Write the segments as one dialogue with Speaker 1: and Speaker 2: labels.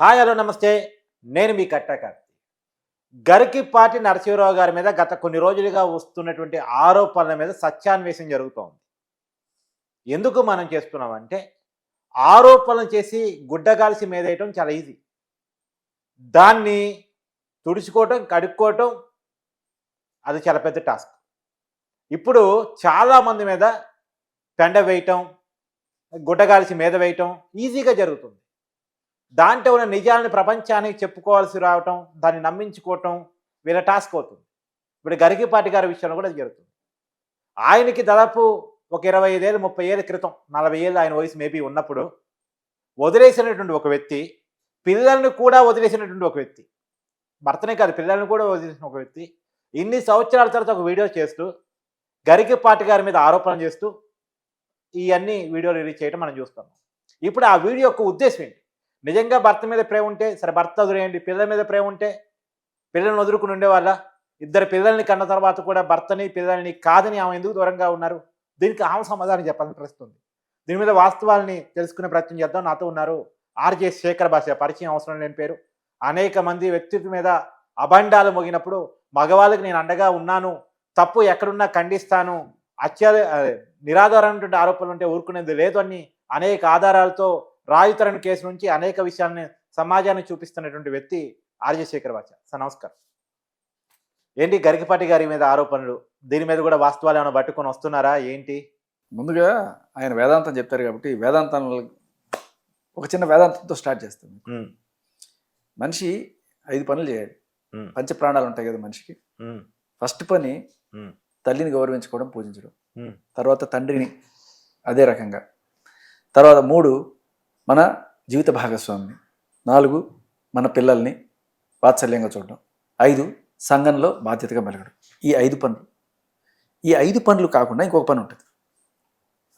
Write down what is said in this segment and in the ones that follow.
Speaker 1: Hi hello నమస్తే. నేను మీ కట్టాకార్తి గరికిపాటి నరసింహరావు గారి మీద గత కొన్ని రోజులుగా వస్తున్నటువంటి ఆరోపణల మీద సత్యాన్వేషం జరుగుతోంది. ఎందుకు మనం చేస్తున్నామంటే ఆరోపణలు చేసి గుడ్డగాల్సి మీదేయటం చాలా ఈజీ. దాన్ని తుడుచుకోవటం కడుక్కోవటం అది చాలా పెద్ద టాస్క్. ఇప్పుడు చాలామంది మీద పెండ వేయటం గుడ్డగాల్సి మీద వేయటం ఈజీగా జరుగుతుంది. దాంట్లో ఉన్న నిజాలను ప్రపంచానికి చెప్పుకోవాల్సి రావటం దాన్ని నమ్మించుకోవటం వీళ్ళ టాస్క్ అవుతుంది. ఇప్పుడు గరికిపాటి గారి విషయంలో కూడా జరుగుతుంది. ఆయనకి దాదాపు ఒక ఇరవై ఐదేళ్ళు ముప్పై ఏళ్ళ క్రితం నలభై ఏళ్ళు ఆయన వయసు మేబీ ఉన్నప్పుడు వదిలేసినటువంటి ఒక వ్యక్తి పిల్లల్ని కూడా వదిలేసినటువంటి ఒక వ్యక్తి భర్తనే కాదు పిల్లల్ని కూడా వదిలేసిన ఒక వ్యక్తి ఇన్ని సంవత్సరాల తర్వాత ఒక వీడియో చేస్తూ గరికిపాటి గారి మీద ఆరోపణ చేస్తూ ఇవన్నీ వీడియో రిలీజ్ చేయడం మనం చూస్తాం ఇప్పుడు ఆ వీడియో యొక్క ఉద్దేశం ఏంటి? నిజంగా భర్త మీద ప్రేమ ఉంటే సరే భర్త వదిలేయండి పిల్లల మీద ప్రేమ ఉంటే పిల్లల్ని వదులుకుని ఉండేవాళ్ళ? ఇద్దరు పిల్లల్ని కన్న తర్వాత కూడా భర్తని పిల్లల్ని కాదని ఆమె ఎందుకు దూరంగా ఉన్నారు? దీనికి ఆమె సమాధానం చెప్పాలని ప్రశ్నిస్తుంది. దీని మీద వాస్తవాల్ని తెలుసుకునే ప్రయత్నం చేద్దాం. నాతో ఉన్నారు ఆర్జే శేఖర్ భాష. పరిచయం అవసరం లేని పేరు. అనేక మంది వ్యక్తిత్వ మీద అభండాలు మోగినప్పుడు మగవాళ్ళకి నేను అండగా ఉన్నాను తప్పు ఎక్కడున్నా ఖండిస్తాను అత్యాధ నిరాధారమైనటువంటి ఆరోపణలు ఉంటే ఊరుకునేది లేదు అని అనేక ఆధారాలతో రాయుతరణ కేసు నుంచి అనేక విషయాల్ని సమాజానికి చూపిస్తున్నటువంటి వ్యక్తి ఆర్జే శేఖర్ బాచ. సార్ నమస్కారం. ఏంటి గరికపాటి గారి మీద ఆరోపణలు? దీని మీద కూడా వాస్తవాలు ఏమైనా పట్టుకొని వస్తున్నారా? ఏంటి?
Speaker 2: ముందుగా ఆయన వేదాంతం చెప్తారు కాబట్టి వేదాంతం ఒక చిన్న వేదాంతంతో స్టార్ట్ చేస్తాం
Speaker 1: ఉమ్,
Speaker 2: మనిషి ఐదు పనులు చేయాలి. పంచ ప్రాణాలు ఉంటాయి కదా మనిషికి. ఫస్ట్ పని తల్లిని గౌరవించుకోవడం పూజించడం. తర్వాత తండ్రిని అదే రకంగా. తర్వాత మూడు మన జీవిత భాగస్వామిని నాలుగు మన పిల్లల్ని వాత్సల్యంగా చూడడం ఐదు సంఘంలో బాధ్యతగా మెలగడం. ఈ ఐదు పనులు. ఈ ఐదు పనులు కాకుండా ఇంకొక పని ఉంటుంది.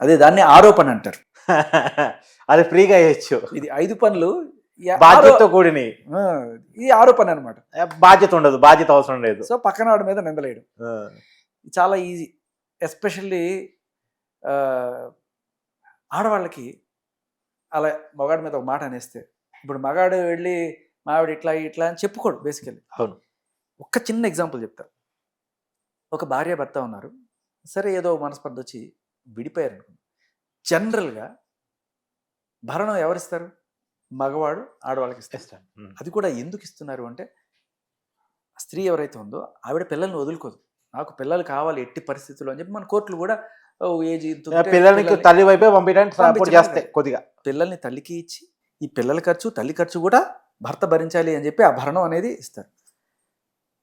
Speaker 2: అదే దాన్ని ఆరోపణ అంటారు.
Speaker 1: అది ఫ్రీగా వేయచ్చు
Speaker 2: ఇది ఐదు పనులు
Speaker 1: బాధ్యతతో
Speaker 2: ఆరో-
Speaker 1: కూడిని
Speaker 2: ఆ, ఈ ఆరోపణ అనమాట
Speaker 1: బాధ్యత ఉండదు బాధ్యత అవసరం లేదు.
Speaker 2: సో పక్కన వాడి మీద నిందలేయడం. చాలా ఈజీ. ఎస్పెషల్లీ ఆడవాళ్ళకి అలా మగాడి మీద ఒక మాట అనేస్తే ఇప్పుడు మగాడు వెళ్ళి మావిడ ఇట్లా ఇట్లా అని చెప్పుకోడు బేసికల్లీ.
Speaker 1: అవును.
Speaker 2: ఒక్క చిన్న ఎగ్జాంపుల్ చెప్తా. ఒక భార్య భర్త ఉన్నారు. సరే ఏదో మనస్పర్ధ వచ్చి విడిపోయారు అనుకోండి. జనరల్గా భరణం ఎవరిస్తారు? మగవాడు ఆడవాళ్ళకి ఇస్తారు. అది కూడా ఎందుకు ఇస్తున్నారు అంటే స్త్రీ ఎవరైతే ఉందో ఆవిడ పిల్లల్ని వదులుకోదు. నాకు పిల్లలు కావాలి ఎట్టి పరిస్థితుల్లో అని చెప్పి మన కోర్టులు కూడా ఏజ్
Speaker 1: పిల్లలకి
Speaker 2: పిల్లల్ని-
Speaker 1: తల్లి వైపే పంపించడానికి సపోర్ట్ చేస్తాయి కొద్దిగా.
Speaker 2: పిల్లల్ని తల్లికి ఇచ్చి ఈ పిల్లల ఖర్చు తల్లి ఖర్చు కూడా భర్త భరించాలి అని చెప్పి ఆ భరణం అనేది ఇస్తారు.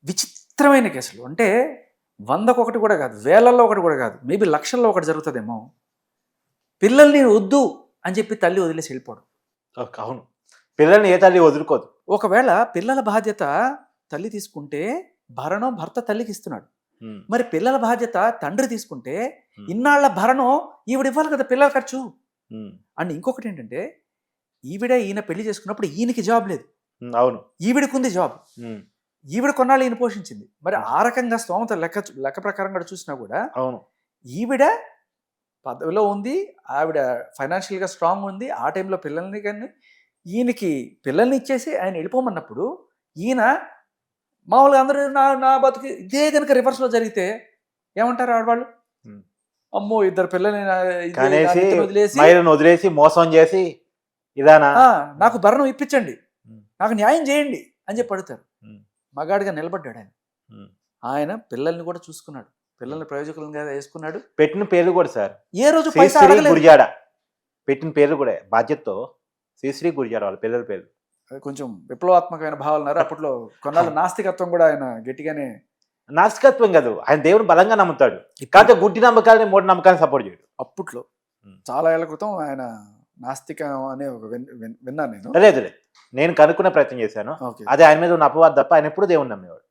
Speaker 2: విచిత్రమైన కేసులు. అంటే వందకు ఒకటి కూడా కాదు వేలల్లో ఒకటి కూడా కాదు మేబీ లక్షల్లో ఒకటి జరుగుతుందేమో. పిల్లల్ని వద్దు అని చెప్పి తల్లి వదిలేసి వెళ్ళిపోవడం.
Speaker 1: అవును. పిల్లల్ని ఏ తల్లి వదులుకోదు.
Speaker 2: ఒకవేళ పిల్లల బాధ్యత తల్లి తీసుకుంటే భరణం భర్త తల్లికి ఇస్తున్నాడు. మరి పిల్లల బాధ్యత తండ్రి తీసుకుంటే. ఇన్నాళ్ళ భరణం ఈవిడ ఇవ్వాలి కదా పిల్లల ఖర్చు.
Speaker 1: ఉమ్,
Speaker 2: అండ్ ఇంకొకటి ఏంటంటే ఈవిడ ఈయన పెళ్ళి చేసుకున్నప్పుడు ఈయనకి జాబ్ లేదు.
Speaker 1: ఉమ్, అవును.
Speaker 2: ఈవిడకుంది జాబ్.
Speaker 1: ఉమ్,
Speaker 2: ఈవిడ కొన్నాళ్ళు ఈయన పోషించింది. మరి ఆ రకంగా స్తోమత లెక్క లెక్క ప్రకారం కూడా చూసినా కూడా
Speaker 1: అవును.
Speaker 2: ఈవిడ పదవిలో ఉంది ఆవిడ ఫైనాన్షియల్గా స్ట్రాంగ్ ఉంది ఆ టైంలో పిల్లల్ని కానీ ఈయనకి పిల్లల్ని ఇచ్చేసి ఆయన వెళ్ళిపోమన్నప్పుడు ఈయన మామూలుగా అందరూ నా నా బతుకు ఇదే కనుక రివర్స్లో జరిగితే ఏమంటారు ఆడవాళ్ళు?
Speaker 1: Hmm.
Speaker 2: అమ్మో ఇద్దరు పిల్లల్ని వదిలేసి
Speaker 1: మోసం చేసి ఇదానా?
Speaker 2: "ఆ, నాకు భరణం ఇప్పించండి. నాకు న్యాయం చేయండి అని చెప్పి అడుగుతారు. మగాడిగా నిలబడ్డాడు ఆయన. ఆయన పిల్లల్ని కూడా చూసుకున్నాడు. పిల్లల్ని ప్రయోజకులంగా వేసుకున్నాడు.
Speaker 1: పెట్టిన పేర్లు కూడా సార్.
Speaker 2: ఏ రోజు
Speaker 1: గురిజాడ పెట్టిన పేర్లు కూడా బాధ్యతతో శ్రీశ్రీ గురిజాడ వాళ్ళ పిల్లల పేర్లు.
Speaker 2: కొంచెం విప్లవాత్మకమైన భావాలు అప్పట్లో కొన్నాళ్ళు నాస్తికత్వం కూడా ఆయన గట్టిగానే
Speaker 1: నాస్తికత్వం కాదు. ఆయన దేవుని బలంగా నమ్ముతాడు. కాకపోతే గుడ్డి నమ్మకాలని మూఢ నమ్మకాన్ని సపోర్ట్ చేయడు.
Speaker 2: అప్పట్లో. చాలా ఏళ్ళ క్రితం ఆయన నాస్తికం అనే ఒక విన్- విన్- విన్నాను నేను.
Speaker 1: లేదు లేదు. నేను కనుక్కునే ప్రయత్నం చేశాను. అదే ఆయన మీద ఉన్న అపవాదం తప్ప ఆయన ఎప్పుడు దేవుని నమ్మేవాడు.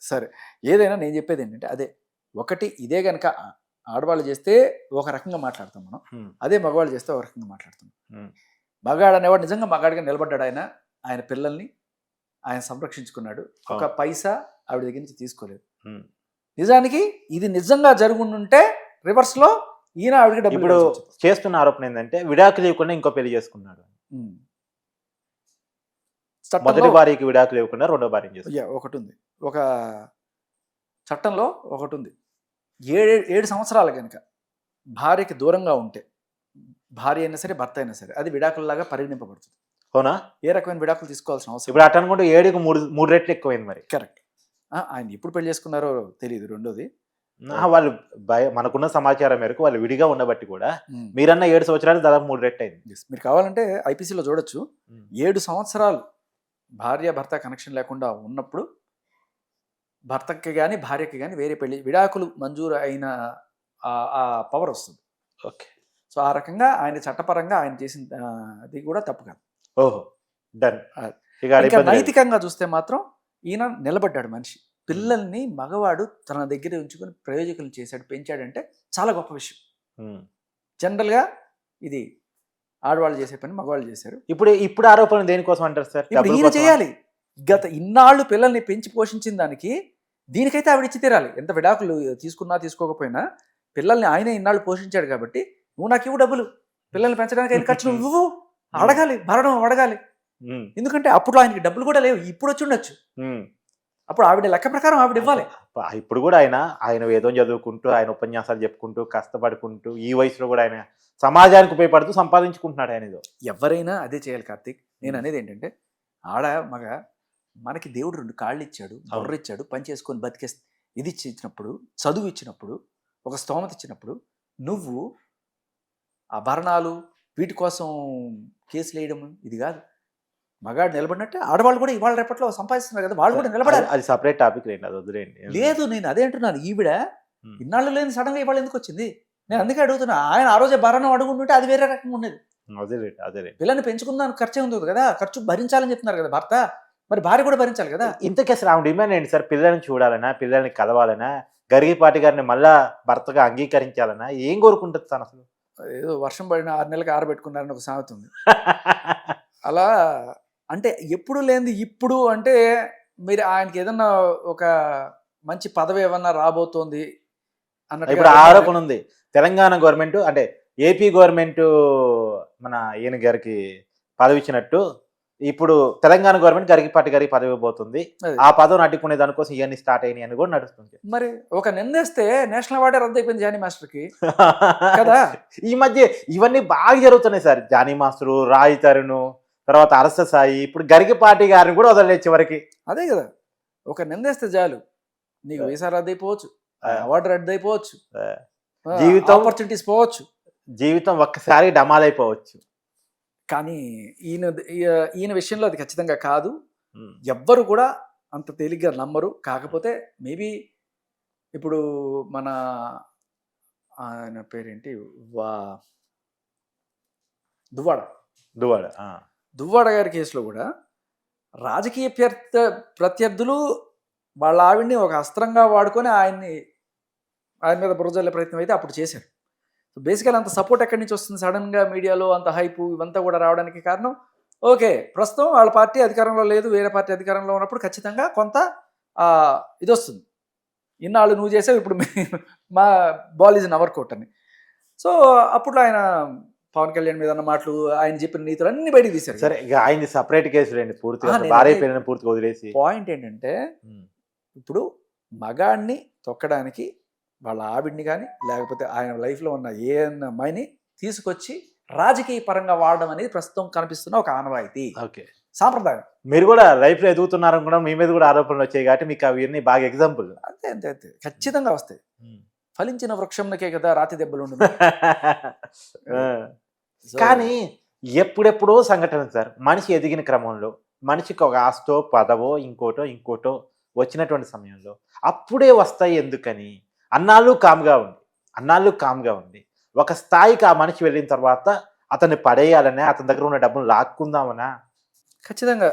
Speaker 2: సరే. ఏదైనా నేను చెప్పేది ఏంటంటే అదే ఒకటి ఇదే గనక ఆ- ఆడవాళ్ళు చేస్తే ఒక రకంగా మాట్లాడతాం మనం. అదే మగవాళ్ళు చేస్తే ఒక రకంగా మాట్లాడతాం. మగాడు అనేవాడు నిజంగా మగాడిగా నిలబడ్డాడు ఆయన. ఆయన పిల్లల్ని ఆయన సంరక్షించుకున్నాడు. ఒక. పైసా ఆవిడ దగ్గర నుంచి తీసుకోలేదు. నిజానికి ఇది నిజంగా జరుగుండుంటే రివర్స్లో ఈయన ఆవిడకి డబ్బులు
Speaker 1: ఇప్పుడు. చేస్తున్న ఆరోపణ ఏంటంటే విడాకులు ఇవ్వకుండా ఇంకో పెళ్ళి చేసుకున్నాడు. మొదటి భార్యకి విడాకులు ఇవ్వకుండా రెండో భార్య
Speaker 2: ఒకటి ఉంది ఒక చట్టంలో ఒకటి ఉంది ఏడు ఏడు సంవత్సరాలు కనుక భార్యకి దూరంగా ఉంటే భార్య అయినా సరే భర్త అయినా సరే అది విడాకులలాగా పరిగణింపబడుతుంది.
Speaker 1: అవునా?
Speaker 2: ఏ రకమైన విడాకులు తీసుకోవాల్సిన అవసరం
Speaker 1: ఇప్పుడు అటు అనుకుంటే ఏడుకు మూడు మూడు రెట్లు ఎక్కువైంది మరి.
Speaker 2: కరెక్ట్ ఆయన ఎప్పుడు పెళ్ళి చేసుకున్నారో తెలియదు రెండోది.
Speaker 1: వాళ్ళు భయ మనకున్న సమాచారం మేరకు వాళ్ళు విడిగా ఉండబట్టి కూడా మీరన్న ఏడు సంవత్సరాలు దాదాపు మూడు రెట్లు అయింది.
Speaker 2: మీరు కావాలంటే ఐపీసీలో చూడొచ్చు. ఏడు సంవత్సరాలు భార్య భర్త కనెక్షన్ లేకుండా ఉన్నప్పుడు భర్తకి కానీ భార్యకి కానీ వేరే పెళ్ళి విడాకులు మంజూరు అయిన ఆ- పవర్ వస్తుంది.
Speaker 1: ఓకే.
Speaker 2: సో ఆ రకంగా ఆయన చట్టపరంగా ఆయన చేసిన అది కూడా తప్పు కాదు.
Speaker 1: ఓహో. డన్.
Speaker 2: నైతికంగా చూస్తే మాత్రం ఈయన నిలబడ్డాడు మనిషి. పిల్లల్ని మగవాడు తన దగ్గర ఉంచుకొని ప్రయోజకులు చేశాడు పెంచాడంటే చాలా గొప్ప విషయం. జనరల్గా ఇది ఆడవాళ్ళు చేసే పని మగవాళ్ళు చేశారు.
Speaker 1: ఇప్పుడు ఇప్పుడు ఆరోపణలు దేనికోసం అంటారు సార్?
Speaker 2: ఇప్పుడు ఈయన? చేయాలి. గత ఇన్నాళ్ళు పిల్లల్ని పెంచి పోషించిన దానికి దీనికైతే ఆవిడ ఇచ్చి తీరాలి. ఎంత విడాకులు తీసుకున్నా తీసుకోకపోయినా పిల్లల్ని ఆయన ఇన్నాళ్ళు పోషించాడు కాబట్టి నువ్వు నాకు ఇవ్వు డబ్బులు. పిల్లల్ని పెంచడానికి ఆయన ఖర్చు నువ్వు అడగాలి భరణం అడగాలి. ఎందుకంటే అప్పుడు ఆయనకి డబ్బులు కూడా లేవు ఇప్పుడు వచ్చి ఉండొచ్చు. అప్పుడు ఆవిడ లెక్క ప్రకారం ఆవిడ ఇవ్వాలి.
Speaker 1: ఇప్పుడు కూడా ఆయన ఆయన వేదం చదువుకుంటూ ఆయన ఉపన్యాసాలు చెప్పుకుంటూ కష్టపడుకుంటూ ఈ వయసులో కూడా ఆయన సమాజానికి ఉపయోగపడుతూ సంపాదించుకుంటున్నాడు ఆయన ఏదో.
Speaker 2: ఎవరైనా అదే చేయాలి కార్తీక్. నేను అనేది ఏంటంటే ఆడ మగ మనకి దేవుడు రెండు కాళ్ళు ఇచ్చాడు బుర్ర ఇచ్చాడు పని చేసుకొని బతికే ఇది ఇచ్చినప్పుడు చదువు ఇచ్చినప్పుడు ఒక స్తోమత ఇచ్చినప్పుడు నువ్వు ఆభరణాలు వీటి కోసం కేసులు వేయడం ఇది కాదు. మగాడు నిలబడినట్టే ఆడవాళ్ళు కూడా ఇవాళ రేపట్లో సంపాదిస్తున్నారు కదా వాళ్ళు కూడా నిలబడాలి.
Speaker 1: అది సపరేట్ టాపిక్ రండి అది వదిలేండి
Speaker 2: లేదు నేను అదే అంటున్నాను. ఈవిడ. ఇన్నాళ్ళు లేని సడన్గా ఇవాళ ఎందుకు వచ్చింది? నేను అందుకే అడుగుతున్నా ఆయన ఆ రోజే భరణం అడుగుంటుంటే అది వేరే రకంగా ఉండేది.
Speaker 1: అదేలేండి అదేలేండి
Speaker 2: పిల్లల్ని పెంచుకుందానికి ఖర్చే ఉంది కదా ఖర్చు భరించాలని చెప్తున్నారు కదా భర్త. మరి భార్య కూడా భరించాలి కదా.
Speaker 1: ఇంతకీ ఆమె డిమాండ్ ఏంటి సార్? పిల్లల్ని చూడాలనా పిల్లల్ని కలవాలనా గరిగిపాటి గారిని మళ్ళా భర్తగా అంగీకరించాలనా? ఏం కోరుకుంటుంది తను అసలు?
Speaker 2: ఏదో వర్షం పడిన ఆరు నెలలకు ఆరబెట్టుకున్నారని ఒక సామెత ఉంది. అలా అంటే ఎప్పుడు లేనిది ఇప్పుడు అంటే మీరు ఆయనకి ఏదన్నా ఒక మంచి పదవి ఏమన్నా రాబోతోంది అన్నట్టుగా
Speaker 1: ఇప్పుడు ఆరోపణ ఉంది. తెలంగాణ గవర్నమెంట్ అంటే ఏపీ గవర్నమెంట్ మన ఈయన గారికి పదవి ఇచ్చినట్టు ఇప్పుడు తెలంగాణ గవర్నమెంట్ గరిగిపాటి గారికి పదవి ఇవ్వబోతుంది.
Speaker 2: అదే.
Speaker 1: ఆ పదవిని అడ్డుకునే దానికోసం ఇవన్నీ స్టార్ట్ అయినాయి అని కూడా నడుస్తుంది.
Speaker 2: మరి ఒక నిందేస్తే నేషనల్ అవార్డే రద్దు అయిపోయింది జానీ మాస్టర్కి. కదా?
Speaker 1: ఈ మధ్య ఇవన్నీ బాగా జరుగుతున్నాయి సార్. జానీ మాస్టరు రాయి తరుణ్ తర్వాత అరస సాయి ఇప్పుడు గరిగిపాటి గారిని కూడా వదలలేదు చివరికి.
Speaker 2: అదే కదా. ఒక నిందేస్తే చాలు. నీకు వీసా రద్దు అయిపోవచ్చు
Speaker 1: ఆ.
Speaker 2: అవార్డు రద్దు అయిపోవచ్చు.
Speaker 1: జీవితం-
Speaker 2: ఆపర్చునిటీస్ పోవచ్చు.
Speaker 1: జీవితం ఒక్కసారి డమాలైపోవచ్చు.
Speaker 2: కానీ ఈయన ఈయన విషయంలో అది ఖచ్చితంగా కాదు. ఎవ్వరు కూడా అంత తేలిగ్గా నమ్మరు. కాకపోతే మేబీ ఇప్పుడు మన ఆయన పేరేంటి? వా దువ్వాడ.
Speaker 1: దువాడ ఆ.
Speaker 2: దువ్వాడ గారి కేసులో కూడా రాజకీయ ప్రత్య ప్రత్యర్థులు వాళ్ళ ఆవిడ్ని ఒక అస్త్రంగా వాడుకొని ఆయన్ని ఆయన మీద బురజల్లే ప్రయత్నం అయితే అప్పుడు చేశారు. సో బేసికల్ అంత సపోర్ట్ ఎక్కడి నుంచి వస్తుంది? సడన్గా మీడియాలో అంత హైపు ఇవంతా కూడా రావడానికి కారణం? ఓకే ప్రస్తుతం వాళ్ళ పార్టీ అధికారంలో లేదు వేరే పార్టీ అధికారంలో ఉన్నప్పుడు ఖచ్చితంగా కొంత ఇది వస్తుంది. ఇన్నాళ్ళు నువ్వు చేసావు ఇప్పుడు మీ- మా ball is in your court court అని. సో అప్పుడు ఆయన పవన్ కళ్యాణ్ మీద అన్న మాటలు ఆయన చెప్పిన నీతులు అన్ని బయటికి తీశారు.
Speaker 1: సరే ఇక ఆయన్ని సపరేట్ కేసు రండి పూర్తిగా. భార్య పూర్తిగా వదిలేసి.
Speaker 2: పాయింట్ ఏంటంటే. ఇప్పుడు మగాడిని తొక్కడానికి వాళ్ళ ఆవిడ్ని కానీ లేకపోతే ఆయన లైఫ్లో ఉన్న ఏ అమ్మాయిని తీసుకొచ్చి రాజకీయ పరంగా వాడడం అనేది ప్రస్తుతం కనిపిస్తున్న ఒక ఆనవాయితీ.
Speaker 1: ఓకే.
Speaker 2: సాంప్రదాయం.
Speaker 1: మీరు కూడా లైఫ్లో ఎదుగుతున్నారు కూడా మీ మీద కూడా ఆరోపణలు వచ్చాయి కాబట్టి మీకు అవన్నీ బాగా ఎగ్జాంపుల్
Speaker 2: అంతే అంతే అంతే. ఖచ్చితంగా వస్తాయి. ఫలించిన వృక్షంకే కదా రాతి దెబ్బలు ఉండదు
Speaker 1: కానీ ఎప్పుడెప్పుడో సంఘటన సార్. మనిషి ఎదిగిన క్రమంలో మనిషికి ఒక ఆస్తో పదవో ఇంకోటో ఇంకోటో వచ్చినటువంటి సమయంలో అప్పుడే వస్తాయి ఎందుకని? అన్నాళ్ళు కామ్గా ఉంది. అన్నాళ్ళు కామ్గా ఉంది. ఒక స్థాయికి ఆ మనిషి వెళ్ళిన తర్వాత అతన్ని పడేయాలనే అతని దగ్గర ఉన్న డబ్బులు లాక్కుందామనా?
Speaker 2: ఖచ్చితంగా.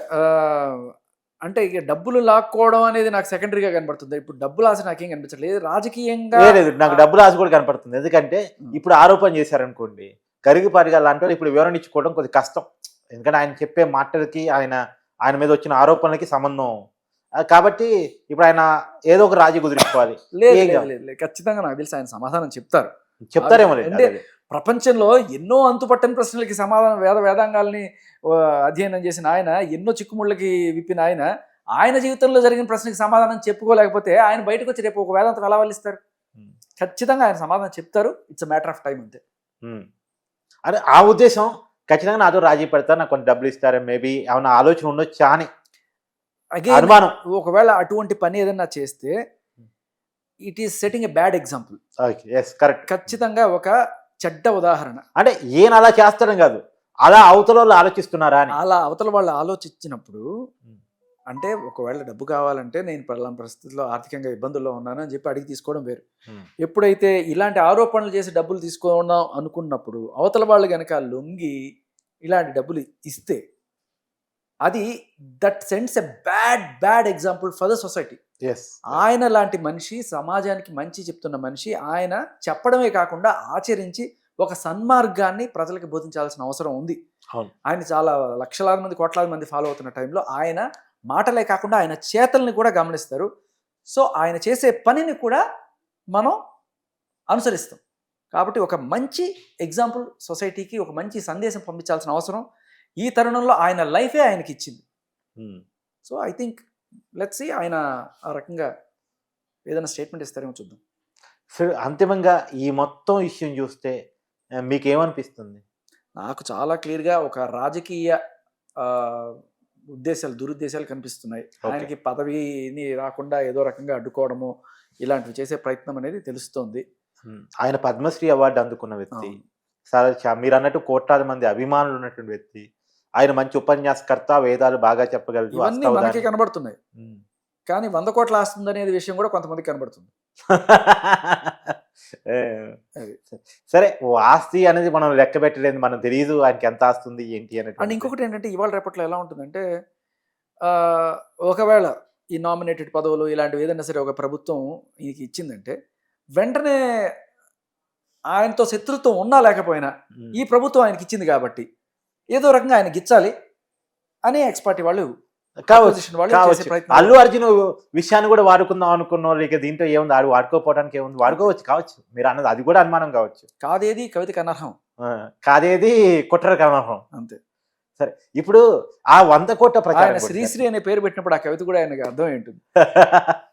Speaker 2: అంటే ఇక డబ్బులు లాక్కోవడం అనేది నాకు సెకండరీగా కనబడుతుంది. ఇప్పుడు డబ్బులు ఆశ నాకేం కనిపించట్లేదు. రాజకీయంగా
Speaker 1: లేదు నాకు డబ్బులు ఆశ కూడా కనపడుతుంది. ఎందుకంటే ఇప్పుడు ఆరోపణ చేశారనుకోండి కరిగిపాటిగా లాంటి వాళ్ళు ఇప్పుడు వివరణ ఇచ్చుకోవడం కొద్ది కష్టం. ఎందుకంటే ఆయన చెప్పే మాటలకి ఆయన ఆయన మీద వచ్చిన ఆరోపణలకి సంబంధం. కాబట్టి ఇప్పుడు ఆయన ఏదో ఒక రాజీ కుదిరించుకోవాలి.
Speaker 2: ఖచ్చితంగా నాకు తెలిసి ఆయన సమాధానం చెప్తారు.
Speaker 1: చెప్తారేమో
Speaker 2: అంటే ప్రపంచంలో ఎన్నో అంతుపట్టని ప్రశ్నలకి సమాధానం వేద వేదాంగాల్ని అధ్యయనం చేసిన ఆయన ఎన్నో చిక్కుముళ్ళకి విప్పిన ఆయన ఆయన జీవితంలో జరిగిన ప్రశ్నకి సమాధానం చెప్పుకోలేకపోతే ఆయన బయటకు వచ్చి రేపు ఒక వేదాంతం ఎలా వల్లిస్తారు. ఖచ్చితంగా ఆయన సమాధానం చెప్తారు. ఇట్స్ మ్యాటర్ ఆఫ్ టైం అంతే.
Speaker 1: అదే ఆ ఉద్దేశం ఖచ్చితంగా నాతో రాజీ పెడతారు నాకు కొంత డబ్బులు ఇస్తారు మేబీ ఏమైనా ఆలోచన ఉండొచ్చా అని. అనుమానం.
Speaker 2: ఒకవేళ అటువంటి పని ఏదైనా చేస్తే it is setting a bad example
Speaker 1: okay yes correct
Speaker 2: ఖచ్చితంగా ఒక చెడ్డ ఉదాహరణ.
Speaker 1: అంటే ఈయన అలా చేస్తాడం కాదు. అలా అవతల వాళ్ళు ఆలోచిస్తున్నారా అని.
Speaker 2: అలా అవతల వాళ్ళు ఆలోచించినప్పుడు. అంటే ఒకవేళ డబ్బు కావాలంటే నేను పలానా పరిస్థితుల్లో ఆర్థికంగా ఇబ్బందుల్లో ఉన్నాను అని చెప్పి అడిగి తీసుకోవడం వేరు. ఎప్పుడైతే ఇలాంటి ఆరోపణలు చేసి డబ్బులు తీసుకుందాం అనుకున్నప్పుడు అవతల వాళ్ళు కనుక లొంగి ఇలాంటి డబ్బులు ఇస్తే అది that sends a bad bad example for the society
Speaker 1: yes
Speaker 2: ఆయన లాంటి మనిషి సమాజానికి మంచి చెప్తున్న మనిషి ఆయన చెప్పడమే కాకుండా ఆచరించి ఒక సన్మార్గాన్ని ప్రజలకు బోధించాల్సిన అవసరం ఉంది
Speaker 1: అవును.
Speaker 2: ఆయన చాలా లక్షలాది మంది కోట్లాది మంది ఫాలో అవుతున్న టైంలో ఆయన మాటలే కాకుండా ఆయన చేతల్ని కూడా గమనిస్తారు. సో ఆయన చేసే పనిని కూడా మనం అనుసరిస్తాం. కాబట్టి ఒక మంచి ఎగ్జాంపుల్ సొసైటీకి ఒక మంచి సందేశం పంపించాల్సిన అవసరం. ఈ తరుణంలో ఆయన లైఫే ఆయనకి ఇచ్చింది. సో ఐ థింక్ లెట్స్ ఆయన ఆ రకంగా ఏదైనా స్టేట్మెంట్ ఇస్తారేమో చూద్దాం.
Speaker 1: సరే అంతిమంగా ఈ మొత్తం ఇష్యూని చూస్తే మీకేమనిపిస్తుంది?
Speaker 2: నాకు చాలా క్లియర్గా ఒక రాజకీయ ఉద్దేశాలు దురుద్దేశాలు కనిపిస్తున్నాయి ఆయనకి పదవిని రాకుండా ఏదో రకంగా అడ్డుకోవడము ఇలాంటివి చేసే ప్రయత్నం అనేది తెలుస్తోంది.
Speaker 1: ఆయన పద్మశ్రీ అవార్డు అందుకున్న వ్యక్తి. సరే మీరు అన్నట్టు కోట్లాది మంది అభిమానులు ఉన్నటువంటి వ్యక్తి ఆయన మంచి ఉపన్యాసకర్త వేదాలు బాగా చెప్పగలరు
Speaker 2: ఇవన్నీ. మనకి కనబడుతున్నాయి. కానీ వంద కోట్ల ఆస్తుంది అనేది విషయం కూడా కొంతమందికి కనబడుతుంది.
Speaker 1: సరే ఓ ఆస్తి అనేది మనం లెక్క పెట్టలేదు మనం తెలియదు ఆయనకి ఎంత ఆస్తుంది ఏంటి
Speaker 2: అండ్
Speaker 1: అనేది
Speaker 2: ఇంకొకటి ఏంటంటే ఇవాళ రేపట్లో ఎలా ఉంటుందంటే ఒకవేళ ఈ నామినేటెడ్ పదవులు ఇలాంటివి ఏదైనా సరే ఒక ప్రభుత్వం ఈయనకి ఇచ్చిందంటే వెంటనే ఆయనతో శత్రుత్వం ఉన్నా లేకపోయినా. ఈ ప్రభుత్వం ఆయనకి ఇచ్చింది కాబట్టి ఏదో రకంగా ఆయనకి ఇచ్చాలి అని ఎక్స్పార్టీ వాళ్ళు
Speaker 1: కావచ్చు అల్లు అర్జున్ విషయాన్ని కూడా వాడుకుందాం అనుకున్న ఇక దీంట్లో ఏముంది? ఆడు వాడుకోపోవడానికి ఏముంది? వాడుకోవచ్చు కావచ్చు. మీరు అన్నది అది కూడా అనుమానం కావచ్చు.
Speaker 2: కాదేది కవితకి అనర్హం
Speaker 1: కాదేది కుట్ర కనర్హం.
Speaker 2: అంతే.
Speaker 1: సరే ఇప్పుడు ఆ వంద కోట్ల ప్రచారం
Speaker 2: శ్రీశ్రీ అనే పేరు పెట్టినప్పుడు ఆ కవిత కూడా ఆయనకి అర్థం ఏంటుంది?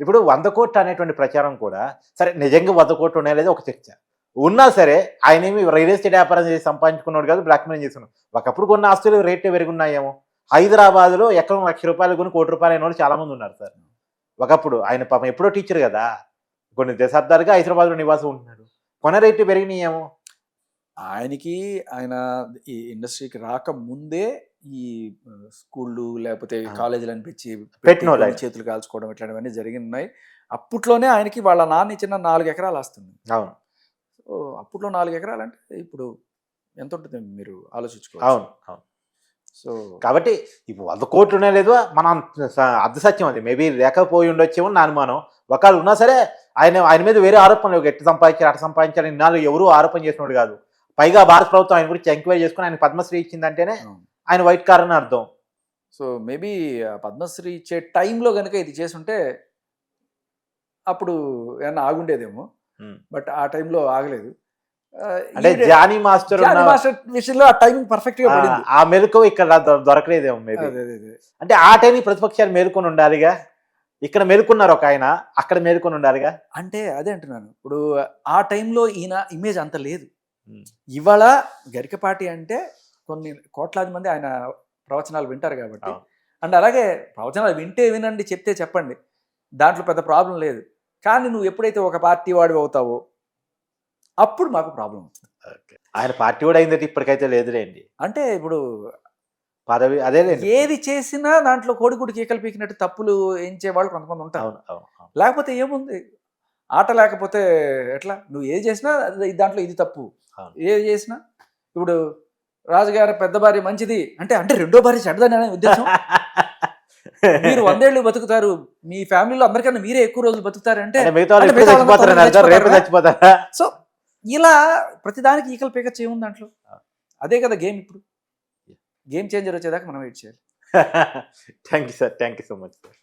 Speaker 1: ఇప్పుడు వంద కోట్లు అనేటువంటి ప్రచారం కూడా సరే నిజంగా వంద కోట్లు ఉన్నాయి లేదా ఒక చర్చ. ఉన్నా సరే ఆయన ఏమి రియల్ ఎస్టేట్ వ్యాపారం చేసి సంపాదించుకున్నాడు కాదు బ్లాక్ మెయిల్ చేస్తున్నాడు. ఒకప్పుడు కొన్ని ఆస్తులు రేట్లు పెరుగున్నాయేమో హైదరాబాద్లో ఎకరం లక్ష రూపాయలు కొని కోటి రూపాయలు అయిన వాళ్ళు చాలా మంది ఉన్నారు సార్. ఒకప్పుడు ఆయన పాపం ఎప్పుడో టీచర్ కదా. కొన్ని దశాబ్దాలుగా హైదరాబాద్లో నివాసం ఉంటున్నాడు. కొన రేట్లు పెరిగినాయేమో?
Speaker 2: ఆయనకి ఆయన ఈ ఇండస్ట్రీకి రాక ముందే ఈ స్కూళ్ళు లేకపోతే. కాలేజీలు అనిపించి
Speaker 1: ఆయన.
Speaker 2: చేతులు కాల్చుకోవడం ఇట్లాంటివన్నీ జరిగి ఉన్నాయి అప్పట్లోనే ఆయనకి వాళ్ళ నాన్న ఇచ్చిన నాలుగు ఎకరాలు వస్తుంది
Speaker 1: అవును.
Speaker 2: సో అప్పట్లో నాలుగు ఎకరాలు అంటే ఇప్పుడు ఎంత ఉంటుంది మీరు ఆలోచించుకోవచ్చు?
Speaker 1: అవును అవును.
Speaker 2: సో
Speaker 1: కాబట్టి ఇప్పుడు వంద కోట్లు ఉన్నాయి లేదు మన అర్ధ సత్యం అది. మేబీ లేకపోయి ఉండొచ్చేమో నా అనుమానం. ఒకవేళ ఉన్నా సరే ఆయన ఆయన మీద వేరే ఆరోపణలు ఎట్టు సంపాదించారు అటు సంపాదించారు ఇన్నాళ్ళు ఎవరు ఆరోపణ చేసినోడు కాదు. పైగా భారత ప్రభుత్వం ఆయన గురించి ఎంక్వైరీ చేసుకుని ఆయన పద్మశ్రీ ఇచ్చిందంటేనే ఆయన వైట్ కార్ అని అర్థం.
Speaker 2: సో మేబీ పద్మశ్రీ ఇచ్చే టైంలో కనుక ఇది చేసుంటే అప్పుడు ఏమన్నా ఆగుండేదేమో. బట్ ఆ టైంలో ఆగలేదు.
Speaker 1: అంటే జానీ మాస్టర్
Speaker 2: విషయంలో ఆ టైమింగ్ పర్ఫెక్ట్గా
Speaker 1: ఆ, మెలకు ఇక్కడ దొరకలేదేమో మేబీ. అంటే ఆ టైం ప్రతిపక్షాలు మేలుకొని ఉండాలిగా? ఇక్కడ మేలుకున్నారు ఒక ఆయన అక్కడ మేలుకొని ఉండాలిగా?
Speaker 2: అంటే అదే అంటున్నాను. ఇప్పుడు ఆ టైంలో ఈయన ఇమేజ్ అంత లేదు. ఇవాళ గరికపాటి అంటే కొన్ని కోట్లాది మంది ఆయన ప్రవచనాలు వింటారు కాబట్టి. అండ్ అలాగే ప్రవచనాలు వింటే వినండి చెప్తే చెప్పండి. దాంట్లో పెద్ద ప్రాబ్లం లేదు. కానీ నువ్వు ఎప్పుడైతే ఒక పార్టీ వాడివి అవుతావో అప్పుడు మాకు ప్రాబ్లం అవుతుంది
Speaker 1: ఆయన పార్టీ కూడా అయిందంటే ఇప్పటికైతే లేదులేండి.
Speaker 2: అంటే ఇప్పుడు
Speaker 1: పదవి అదేలేండి
Speaker 2: ఏది చేసినా దాంట్లో కోడిగుడి కీకలు పీకినట్టు తప్పులు ఎంచే వాళ్ళు కొంతమంది ఉంటారు. లేకపోతే ఏముంది? ఆట లేకపోతే ఎట్లా? నువ్వు ఏది చేసినా అది- దాంట్లో ఇది తప్పు. ఏది చేసినా? ఇప్పుడు రాజుగారి పెద్ద భార్య మంచిది అంటే అంటే రెండో భార్య చెడ్డదని అనే ఉద్దేశం? మీరు వందేళ్ళు బతుకుతారు. మీ ఫ్యామిలీలో అందరికన్నా మీరే ఎక్కువ రోజులు బతుకుతారు అంటే సో ఇలా ప్రతిదానికి ఈకలు పీక చేయముంది దాంట్లో. అదే కదా గేమ్ ఇప్పుడు. గేమ్ చేంజర్ వచ్చేదాకా మనం వెయిట్ చేయాలి.
Speaker 1: Thank you sir thank you so much sir